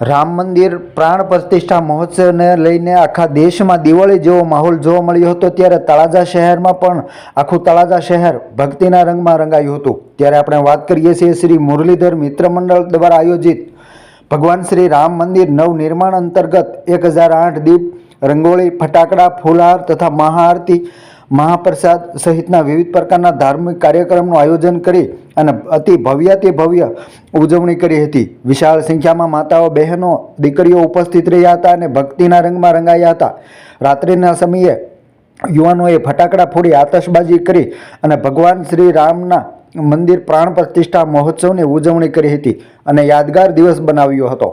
રામ મંદિર પ્રાણ પ્રતિષ્ઠા મહોત્સવને લઈને આખા દેશમાં દિવાળી જેવો માહોલ જોવા મળ્યો હતો, ત્યારે તળાજા શહેરમાં પણ આખું તળાજા શહેર ભક્તિના રંગમાં રંગાયું હતું. ત્યારે આપણે વાત કરીએ છીએ શ્રી મુરલીધર મિત્ર મંડળ દ્વારા આયોજિત ભગવાન શ્રી રામ મંદિર નવનિર્માણ અંતર્ગત એક હજાર આઠ દીપ, રંગોળી, ફટાકડા, ફૂલહાર તથા મહાઆરતી મહાપ્રસાદ સહિતના વિવિધ પ્રકારના ધાર્મિક કાર્યક્રમનું આયોજન કરી અને અતિ ભવ્યાતિ ભવ્ય ઉજવણી કરી હતી. વિશાળ સંખ્યામાં માતાઓ, બહેનો, દીકરીઓ ઉપસ્થિત રહ્યા હતા અને ભક્તિના રંગમાં રંગાયા હતા. રાત્રિના સમયે યુવાનોએ ફટાકડા ફોડી આતશબાજી કરી અને ભગવાન શ્રી રામના મંદિર પ્રાણ પ્રતિષ્ઠા મહોત્સવની ઉજવણી કરી હતી અને યાદગાર દિવસ બનાવ્યો હતો.